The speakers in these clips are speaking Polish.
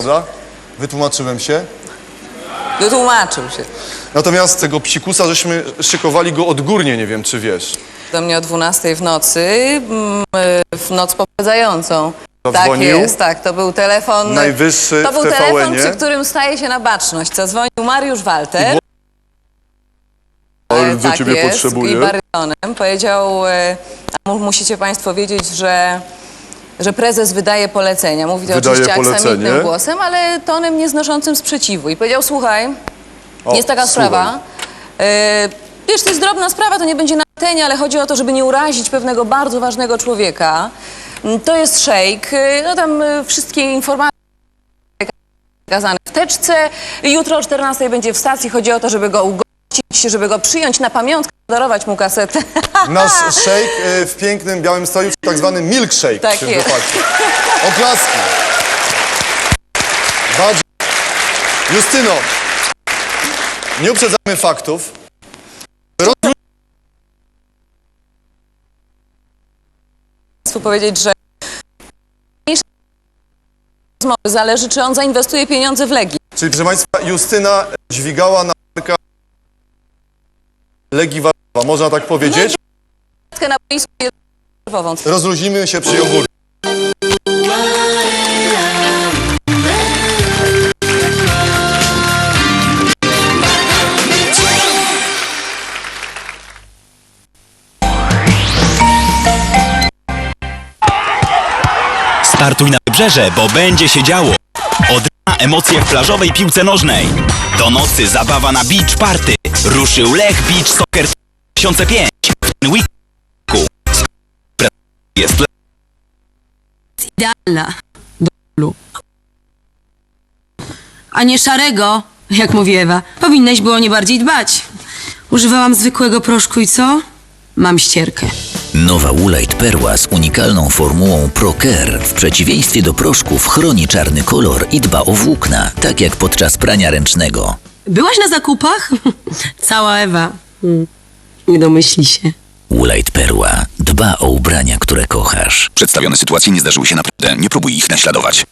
Prawda? Wytłumaczyłem się. Wytłumaczył się Natomiast tego psikusa żeśmy szykowali go odgórnie, nie wiem czy wiesz. do mnie o 12 w nocy, mm, w noc poprzedzającą. Tak Zadzwonił? jest, tak. To był telefon. Najwyższy To w był telefon, TVN-ie. przy którym staje się na baczność. Zadzwonił Mariusz Walter. E, do ciebie jest, potrzebuję. I barytonem powiedział, e, a mu- musicie Państwo wiedzieć, że, że prezes wydaje polecenia. Mówi to Wydaje oczywiście polecenie. aksamitnym głosem, ale tonem nieznoszącym sprzeciwu. I powiedział, słuchaj, O, jest taka słuchaj. sprawa. E, wiesz, to jest drobna sprawa, to nie będzie na antenie, ale chodzi o to, żeby nie urazić pewnego bardzo ważnego człowieka. Mm, To jest szejk, e, no tam e, wszystkie informacje przekazane w teczce. Jutro o 14 będzie w stacji. Chodzi o to, żeby go ugościć, żeby go przyjąć na pamiątkę, darować mu kasetę. Nasz shake e, w pięknym białym stroju, tak zwany milkshake Tak w tym jest. wypadku. Oklaski. Bardzo. Justyno, nie uprzedzamy faktów. Roz- Państwu powiedzieć, że zależy, czy on zainwestuje pieniądze w Legii. Czyli proszę Państwa, Justyna dźwigała na barkach Legii Warszawa, można tak powiedzieć? Na boisku jest nerwową. Rozluźnimy się przy jogurcie. Startuj na wybrzeże, bo będzie się działo. Od rana emocje w plażowej piłce nożnej. Do nocy zabawa na beach party. Ruszył Lech Beach Soccer 2005. W ten weekend jest idealna do bólu. A nie szarego, jak mówi Ewa. Powinnaś było nie bardziej dbać. Używałam zwykłego proszku i co? Mam ścierkę. Nowa Woolite Perła z unikalną formułą ProCare w przeciwieństwie do proszków chroni czarny kolor i dba o włókna, tak jak podczas prania ręcznego. Byłaś na zakupach? Cała Ewa. Hmm. Nie domyśli się. Woolite Perła dba o ubrania, które kochasz. Przedstawione sytuacje nie zdarzyły się naprawdę. Nie próbuj ich naśladować.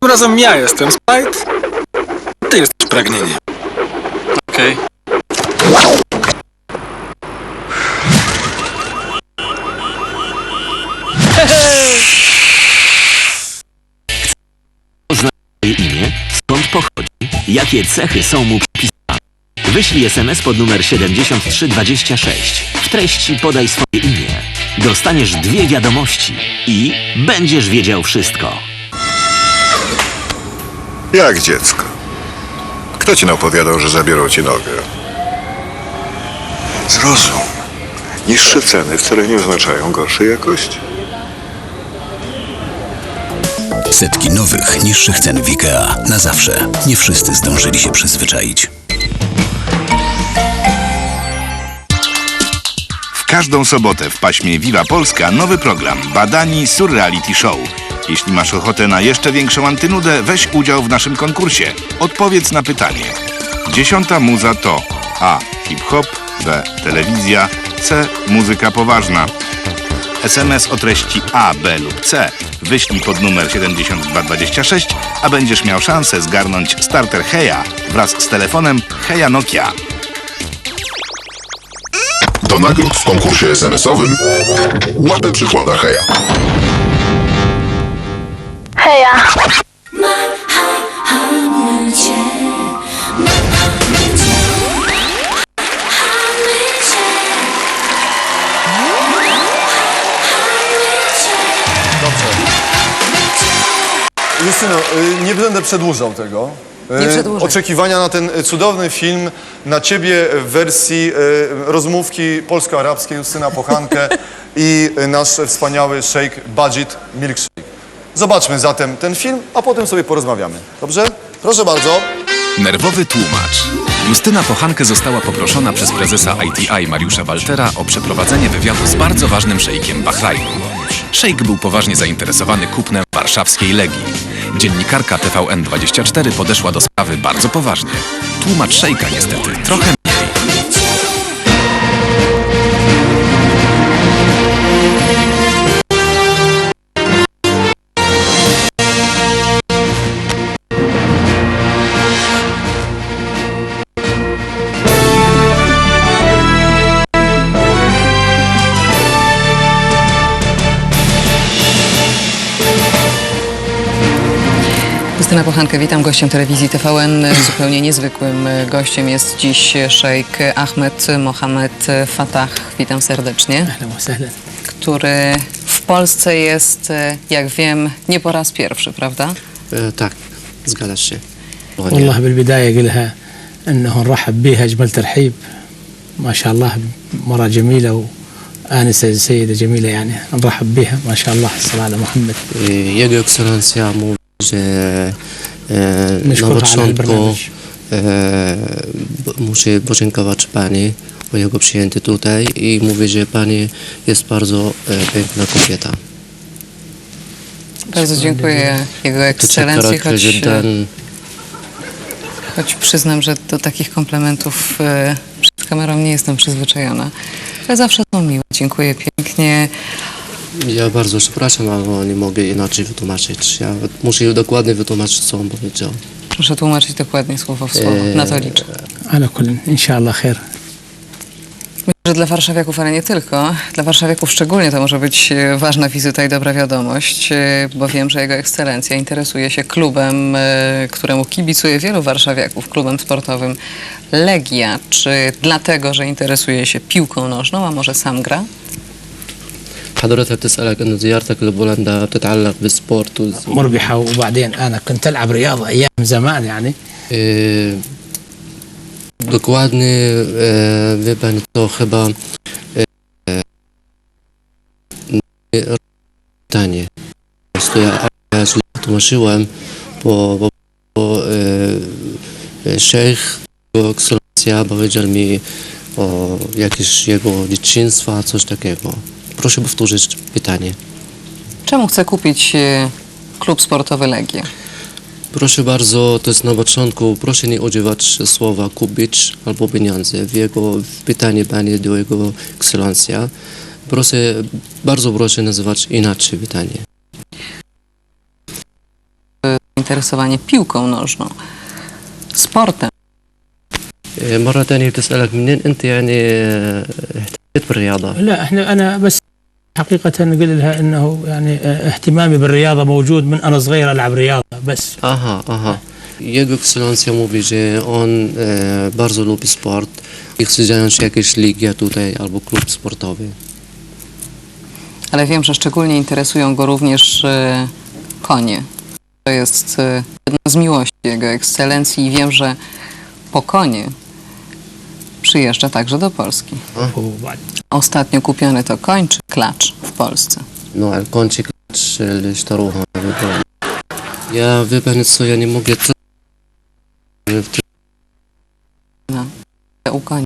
Tym razem ja jestem Sprite. Ty jesteś pragnienie. Okej. imię, jakie cechy są mu przypisane. Wyślij SMS pod numer 7326. W treści podaj swoje imię. Dostaniesz dwie wiadomości i będziesz wiedział wszystko. Jak dziecko? Kto ci naopowiadał, że zabiorą ci nogę? Zrozum. Niższe ceny wcale nie oznaczają gorszej jakości. Setki nowych, niższych cen w IKEA. Na zawsze. Nie wszyscy zdążyli się przyzwyczaić. W każdą sobotę w paśmie Viva Polska nowy program Badani Surreality Show. Jeśli masz ochotę na jeszcze większą antynudę, weź udział w naszym konkursie. Odpowiedz na pytanie. Dziesiąta muza to A. Hip-hop, B. Telewizja, C. Muzyka poważna. SMS o treści A, B lub C wyślij pod numer 7226, a będziesz miał szansę zgarnąć starter Heja wraz z telefonem Heja Nokia. Do nagród w konkursie SMS-owym łapę przykłada Heja. Heja. Justyno, y, nie będę przedłużał tego. Y, Nie przedłużaj. Oczekiwania na ten y, cudowny film, na ciebie w wersji y, rozmówki polsko-arabskiej Justyna Pochankę i y, nasz wspaniały shake Budget Milkshake. Zobaczmy zatem ten film, a potem sobie porozmawiamy. Dobrze? Proszę bardzo. Nerwowy tłumacz. Justyna Pochankę została poproszona przez prezesa ITI Mariusza Waltera o przeprowadzenie wywiadu z bardzo ważnym szejkiem Bahrajnu. Szejk był poważnie zainteresowany kupnem warszawskiej Legii. Dziennikarka TVN24 podeszła do sprawy bardzo poważnie. Tłumacz szejka niestety trochę Justyna Pochankę, witam gościem telewizji TVN. Zupełnie niezwykłym e, gościem jest dziś szejk Ahmed Mohamed Fatah. Witam serdecznie. Który w Polsce jest, e, jak wiem, nie po raz pierwszy, prawda? tak, zgadzasz się. والله بالبداية قلها أنه نرحب بها أجمل ترحيب ما شاء الله مرة جميلة وآنسة سيدة جميلة يعني نرحب بها ما شاء الله الصلاة على محمد Jego ekscelencja mówi, że e, na początku e, muszę podziękować Pani o jego przyjęcie tutaj i mówię, że Pani jest bardzo e, piękna kobieta. Bardzo dziękuję Jego Ekscelencji, choć, e, choć przyznam, że do takich komplementów e, przed kamerą nie jestem przyzwyczajona, ale zawsze są miłe. Dziękuję pięknie. Ja bardzo przepraszam, ale nie mogę inaczej wytłumaczyć. Ja muszę dokładnie wytłumaczyć, co on powiedział. Proszę tłumaczyć dokładnie słowo w słowo. Eee. Na to liczę. Ale kulin, inshallah, khair. Myślę, że dla warszawiaków, ale nie tylko, dla warszawiaków szczególnie to może być e, ważna wizyta i dobra wiadomość, e, bo wiem, że Jego Ekscelencja interesuje się klubem, e, któremu kibicuje wielu warszawiaków, klubem sportowym Legia. Czy dlatego, że interesuje się piłką nożną, a może sam gra? حضرتك بتسألك أنه زيارتك لبولندا بتتعلق بالسبورت مربحة وبعدين أنا كنت ألعب رياضة أيام زمان يعني إيه، دكوادني فيبان إيه، توخبا إيه، تانية استوى أرياس وطمشي وام الشيخ بوكسر سيابا وجرمي jakieś jego dzieciństwa, coś takiego. Proszę powtórzyć pytanie. Czemu chce kupić e, klub sportowy Legię? Proszę bardzo, to jest na początku, proszę nie używać słowa kupić albo pieniądze. W jego pytanie panie do jego ekscelencja. Proszę, bardzo proszę nazywać inaczej pytanie. Zainteresowanie piłką nożną, sportem. إيه، مرة تانية بتسألك منين أنت يعني آه، اهتميت بالرياضة؟ لا احنا أنا بس حقيقة نقول لها أنه يعني اه، اهتمامي بالرياضة موجود من أنا صغير ألعب رياضة بس Aha, aha. Jego ekscelencja mówi, że on e, bardzo lubi sport i chce zająć jakieś ligi tutaj albo klub sportowy. Ale wiem, że szczególnie interesują go również e, konie. To jest e, jedna z miłości Jego Ekscelencji i wiem, że po konie przyjeżdża także do Polski. وبعد Ostatnio kupiony to koń czy klacz w Polsce. نوع الكونشي كلاتش اللي اشتروها بالدولار. يا wie pani co, ja nie mogę co... No, u konia.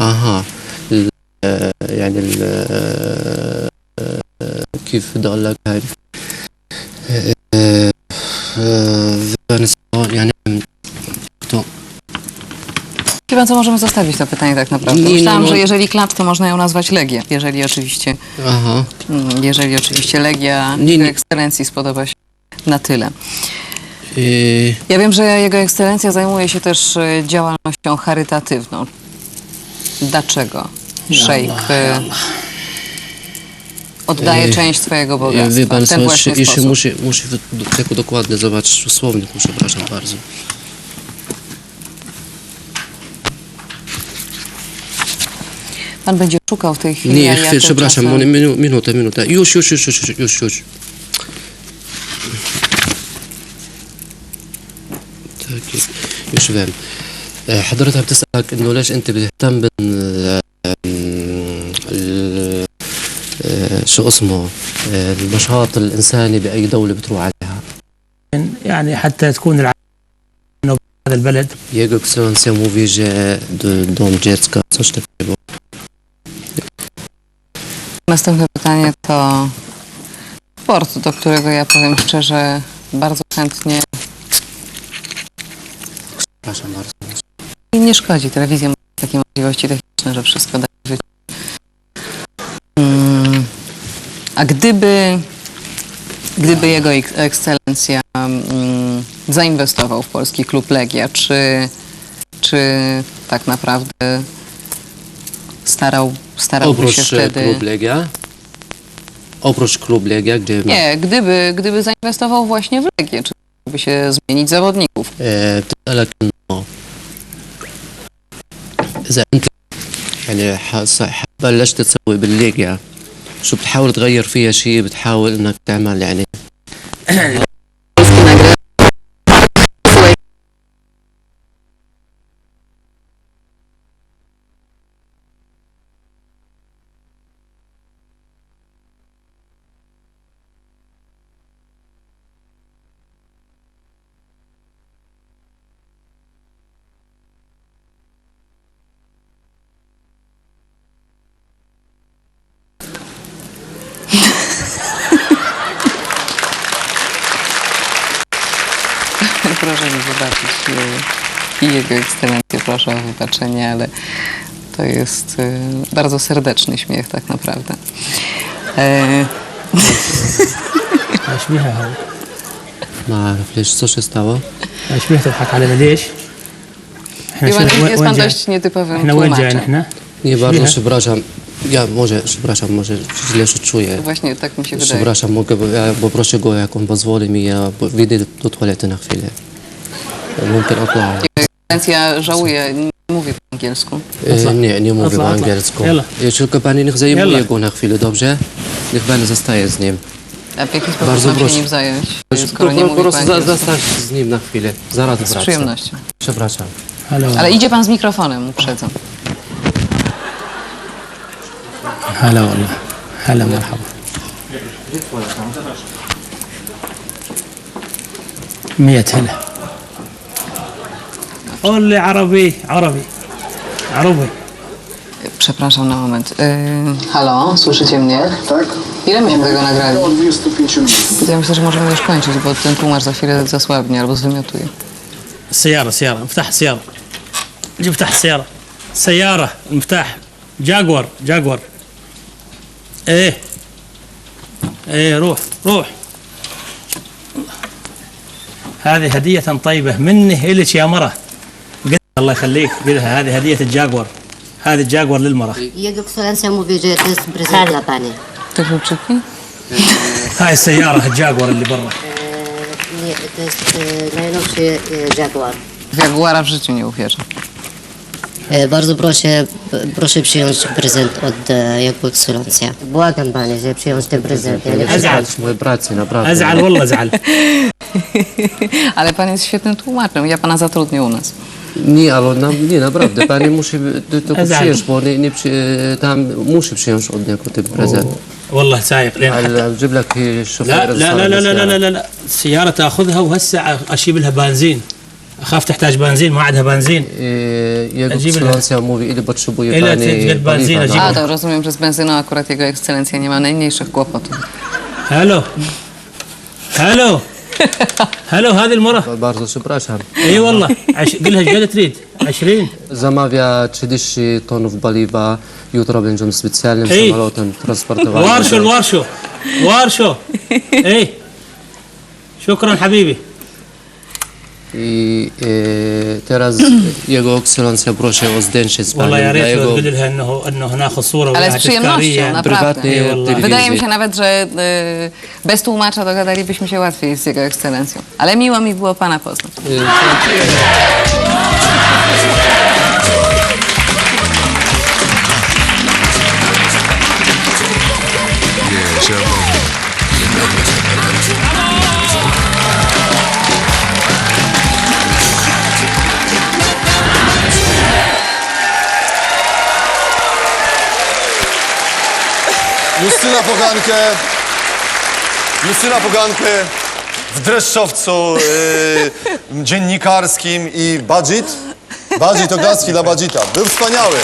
اها ال- آه، يعني ال- آه، آه، كيف بدي اقول لك هاي آه، Wie pan co, możemy zostawić to pytanie tak naprawdę. Nie, Myślałam, no. że jeżeli klacz, to można ją nazwać Legia. Jeżeli oczywiście, aha mm, jeżeli oczywiście Legia Nie, Jego nie. Ekscelencji spodoba się na tyle. I, Ja wiem, że Jego Ekscelencja zajmuje się też e, działalnością charytatywną. Dlaczego szejk e, oddaje E, część swojego wie bogactwa pan w ten właśnie jeszcze, jeszcze sposób? muszę, muszę dokładnie zobaczyć słownik, przepraszam bardzo Pan będzie szukał w tej chwili. Nie, a ja chwilę, przepraszam, tymczasem- minu, minutę, minutę. Już, już, już, już, już, już. Tak, już wiem. آه، حضرتك بتسألك إنه ليش أنت بتهتم بال آه، شو اسمه آه، النشاط الإنساني بأي دولة بتروح عليها يعني حتى تكون العالم هذا البلد Jego ekscelencja mówi, że do, Następne pytanie to sport, do którego ja powiem szczerze bardzo chętnie Przepraszam bardzo. I nie szkodzi, telewizja ma takie możliwości techniczne, że wszystko da się. Mm, A gdyby, gdyby jego ek- ekscelencja mm, zainwestował w polski klub Legia, czy, czy tak naprawdę starał, starałby się Oprócz e, wtedy... klub Legia. Oprócz klub Legia, gdzie ma Nie, gdyby, gdyby zainwestował właśnie w Legię, czy by się zmienić zawodników? آه، تسألك انه اذا انت يعني ح- ص- ح- بلشت تسوي بالليجا شو بتحاول تغير فيها شيء بتحاول انك تعمل يعني e, i jego ekscelencję proszę o wybaczenie, ale to jest e, bardzo serdeczny śmiech tak naprawdę. E, ايش بيها هذا؟ ما اعرف ليش شو شو استوى ايش بيها تضحك علينا ليش؟ احنا wie pan, شنو- jest pan جاي- dość nietypowym احنا وين جايين tłumaczem. احنا؟ Nie Śmiecha. bardzo przepraszam. Ja może, przepraszam, może źle się czuję. Właśnie tak mi się wydaje. Przepraszam, mogę, ja poproszę go, jak on pozwoli mi, ja po- wyjdę do toalety na chwilę. ممكن اطلع Jego ekscelencja żałuje, nie mówi po angielsku. E, nie, nie mówię Atla, po atla. angielsku. Jalla. Ja tylko pani niech zajmuje Jalla. go na chwilę, dobrze? Niech pani zostaje z nim. A w jaki sposób Bardzo mam się proszę. nim zająć, Po, skoro nie po, mówi po po prostu za, angielsku? zostań z nim na chwilę. Zaraz Z wracam. przyjemnością. Przepraszam. هلا Ale idzie pan z mikrofonem, uprzedzam. هلا والله هلا مرحبا مية هلا قول لي عربي عربي عربي Przepraszam na moment. Yy, halo, słyszycie mnie? Tak. Ile myśmy tego nagrali? 25 minut. Ja myślę, że możemy już kończyć, bo ten tłumacz za chwilę zasłabnie albo zwymiotuje. السيارة سيارة مفتاح السيارة جيب مفتاح السيارة سيارة المفتاح جاكور جاكور إيه إيه روح روح هذه هدية طيبة مني إلك يا مرة الله يخليك قلها هذه هدية الجاكور هذه الجاكور للمرة Jego ekscelencja mówi, że to jest prezent dla pani. Te kluczyki? هاي السيارة الجاكور اللي برا Nie, to jest e, najnowszy e, Jaguar. W Jaguara w życiu nie uwierzę. E, bardzo proszę, p- proszę przyjąć prezent od e, Jego ekscelencja. Błagam pani, żeby przyjąć ten prezent. Ja nie أزعل Moi bracie, naprawdę. أزعل والله أزعل Ale pan jest świetnym tłumaczem. Ja pana zatrudnię u nas. Nie, ale ona, nie, naprawdę, pani musi, to, to przyjesz, bo nie, nie, tam musi przyjąć od niego ten prezent. O. والله سايق لين حتى أجيب لك لا لا لا لا, لا لا لا لا لا السيارة تاخذها وهسه اشيب لها بنزين اخاف تحتاج بنزين ما عندها بنزين أجيب لها اكسلنسيا أجيب لها. بتشبو يبقى اللي بنزين أجيب هذا رسميم بس بنزين أجيب لها. اكسلنسيا ما عندي اي شك ألو ألو هلا هذه المرة. بارزو سوبراش هم إي والله. قلها إيش قد تريد؟ 20 زمافيا تشدشي طن في باليفا يضرب نجوم سبيتسيالين وارشو. وارشو. وارشو. إي. شكرا حبيبي. i y, teraz jego ekscelencja prosi o zdjęcie z panem jego... Ale z przyjemnością, naprawdę. Wydaje mi się nawet, że y, bez tłumacza dogadalibyśmy się łatwiej z jego ekscelencją. Ale miło mi było pana poznać. Y, tak. Justyna Pogankę. Justyna Pogankę w dreszczowcu yy, dziennikarskim i budget. Budget, oklaski dla budgeta. Był wspaniały.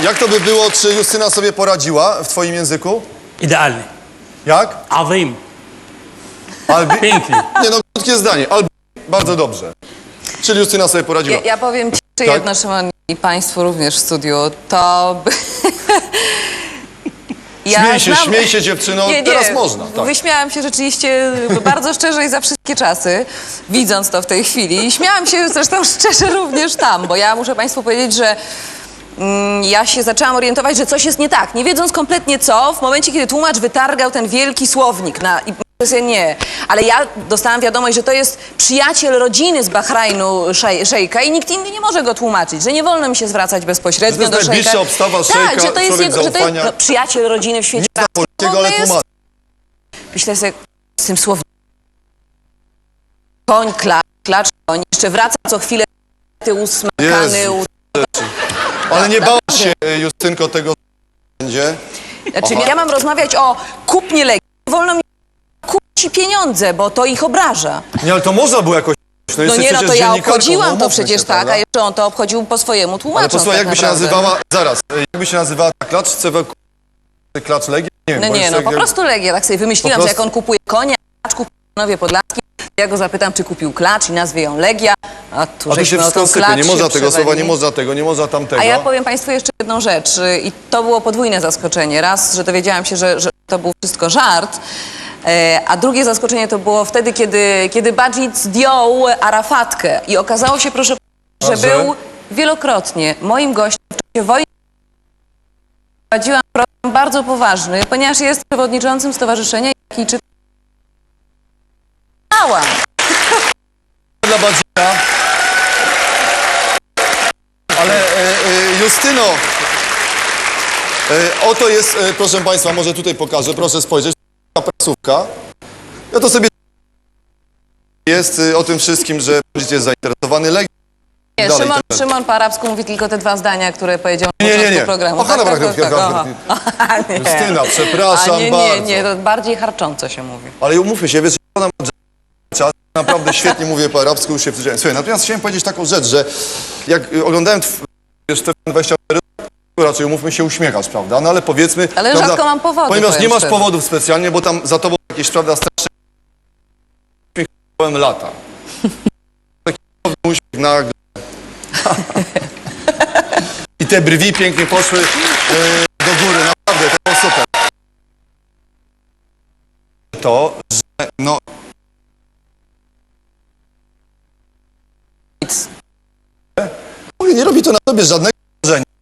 Y, jak to by było, czy Justyna sobie poradziła w twoim języku? Idealnie. Jak? Awim. Albi... Pięknie. Nie no, krótkie zdanie. Albi... Bardzo dobrze. Czyli Justyna sobie poradziła. Ja, ja powiem ci, czy Tak. jedno, Szymon, i Państwu również w studiu. To... by- Śmiej się, śmiej się, dziewczyno. Teraz można, tak. Wyśmiałam się rzeczywiście bardzo szczerze i za wszystkie czasy, widząc to w tej chwili. I śmiałam się zresztą szczerze również tam, bo ja muszę Państwu powiedzieć, że mm, ja się zaczęłam orientować, że coś jest nie tak. Nie wiedząc kompletnie co, w momencie, kiedy tłumacz wytargał ten wielki słownik na... I nie, ale ja dostałam wiadomość, że to jest przyjaciel rodziny z Bahrajnu szej, szejka i nikt inny nie może go tłumaczyć, że nie wolno mi się zwracać bezpośrednio Że to jest do szejka. najbliższa obstawa szejka, tak, że to jest, człowiek jego, że to jest zaufania. no, przyjaciel rodziny w świecie. Nie zna polskiego, ale To jest- tłumaczy. Myślę sobie, z tym słowem. Koń, klacz, klacz, koń. Jeszcze wraca co chwilę ty usmakany. Jezu. U... Ale nie bałaś się, y, Justynko, tego, co będzie? Znaczy, Aha. ja mam rozmawiać o kupnie legii. Nie wolno mi kupić pieniądze, bo to ich obraża. Nie, ale to można było jakoś... No, No jesteś nie, no przecież to ja dziennikarką, obchodziłam no, to umówmy przecież się, tak, prawda? a jeszcze on to obchodził po swojemu Ale tłumacząc. posłuchaj, tak jakby się naprawdę. nazywała... Zaraz, y, jakby się nazywała ta klacz CW... Klacz Legii? Nie No bo nie, jest no jak- po prostu Legię, tak sobie wymyśliłam, Po że jak prostu- on kupuje konia, klacz kupuje Nowie Podlaski, ja go zapytam, czy kupił klacz i nazwie ją Legia, a tu A się żeśmy o wszystko tą sypie, klacz nie się można tego słowa, nie przewalili. można tego, nie można tamtego. A ja powiem Państwu jeszcze jedną rzecz y, i to było podwójne zaskoczenie. Raz, że dowiedziałam się, że, że to był wszystko żart, e, a drugie zaskoczenie to było wtedy, kiedy, kiedy Badżit zdjął Arafatkę i okazało się, proszę, że był wielokrotnie moim gościem w czasie wojny. Prowadziłam program bardzo poważny, ponieważ jest przewodniczącym Stowarzyszenia Jakiejczyków. Dla Badzika. Ale e, e, Justyno, e, oto jest, e, proszę Państwa, może tutaj pokażę, proszę spojrzeć, prasówka. Ja to sobie jest e, o tym wszystkim, że Badzit jest zainteresowany Legią. Nie, Dalej, Szymon, ten- Szymon po arabsku mówi tylko te dwa zdania, które powiedział na Nie, nie, początku nie. programu. Dobra, dobra, dobra, aha. Nie. Przepraszam A nie, nie, bardzo. nie, to bardziej harcząco się mówi. Ale umówmy się, wiesz, że ona ma czas, naprawdę świetnie mówię po arabsku, już się wstydziłem. Słuchaj, natomiast chciałem powiedzieć taką rzecz, że jak y, oglądałem tw- wiesz, te 24 raczej umówmy się uśmiechasz, prawda? No ale powiedzmy... Ale prawda, rzadko mam powody, Ponieważ nie powiem masz szczerze. powodów specjalnie, bo tam za tobą jakieś, prawda, straszne uśmiechałem lata. Taki uśmiech nagle. I te brwi pięknie poszły y, do góry, naprawdę, to było super. To, że no... Mówię, nie robi to na tobie żadnego.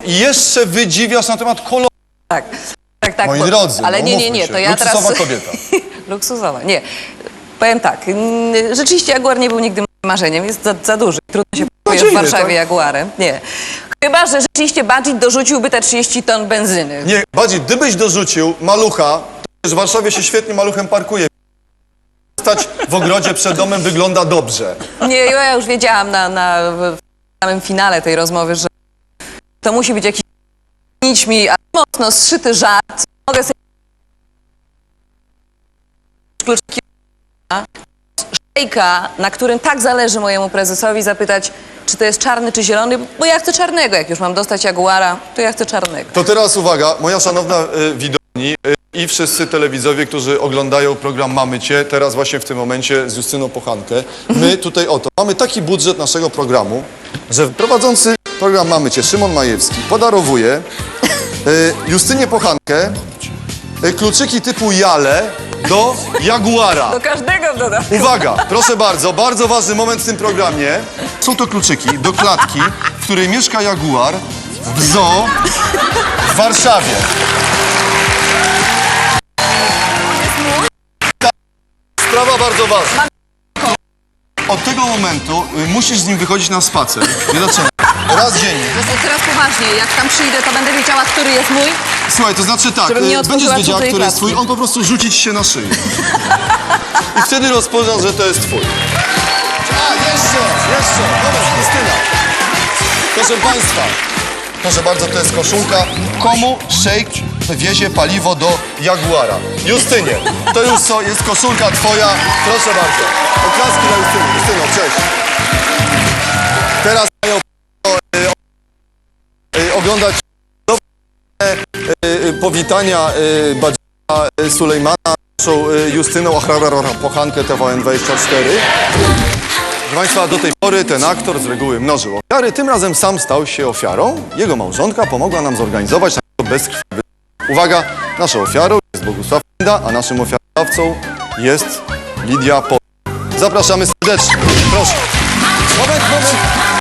I jeszcze wydziwiasz na temat koloru. Tak, tak, tak. Moi bo- drodzy, ale no nie, nie, umówmy nie, się. to ja teraz... Luksusowa kobieta. Luksusowa, nie. Powiem tak, rzeczywiście Jaguar nie był nigdy moim marzeniem, jest za, za duży. Trudno się kupuje w Nadzieję, Warszawie tak? Jaguarem. Nie. Chyba, że rzeczywiście budżet dorzuciłby te 30 ton benzyny. Nie, bardziej, gdybyś dorzucił malucha, to wiesz, w Warszawie się świetnie maluchem parkuje. Stać w ogrodzie przed domem wygląda dobrze. Nie, ja już wiedziałam na, na, w samym finale tej rozmowy, że to musi być jakiś a mocno zszyty żart. Mogę sobie szejka, na którym tak zależy mojemu prezesowi, zapytać, czy to jest czarny, czy zielony, bo ja chcę czarnego. Jak już mam dostać Jaguara, to ja chcę czarnego. To teraz uwaga, moja szanowna y, widowni y, i wszyscy telewidzowie, którzy oglądają program Mamy Cię, teraz właśnie w tym momencie z Justyną Pochankę. My tutaj oto, mamy taki budżet naszego programu, że prowadzący program Mamy Cię, Szymon Majewski, podarowuje y, Justynie Pochankę y, kluczyki typu Jale do Jaguara. Do każdego w dodatku. Uwaga, proszę bardzo, bardzo ważny moment w tym programie. Są to kluczyki do klatki, w której mieszka Jaguar w zoo w Warszawie. Sprawa bardzo ważna. Od tego momentu y, musisz z nim wychodzić na spacer. Nie zaczynaj. Raz dziennie. To teraz poważnie, jak tam przyjdę, to będę wiedziała, który jest mój. Słuchaj, to znaczy tak, Żebym nie otworzyła będziesz wiedziała, cudzej który jest klatki. twój, on po prostu rzuci ci się na szyję. I wtedy rozpoznasz, że to jest twój. A, jeszcze, jeszcze, dobra, Krystyna. Proszę Państwa, proszę bardzo, to jest koszulka. Komu szejk wiezie paliwo do Jaguara? Justynie, to już co, jest koszulka twoja. Proszę bardzo. Oklaski dla Justyny. Justyno, cześć. Oglądać e, e, powitania Badzia e, Sulejmana, naszą y, Justyną Achrarara Pochankę TVN24. Proszę Państwa, do tej pory ten aktor z reguły mnożył ofiary, tym razem sam stał się ofiarą. Jego małżonka pomogła nam zorganizować bezkrwawy. Uwaga, naszą ofiarą jest Bogusław Pinda, a naszym ofiarodawcą jest Lidia Po. Zapraszamy serdecznie. Proszę. Moment, moment.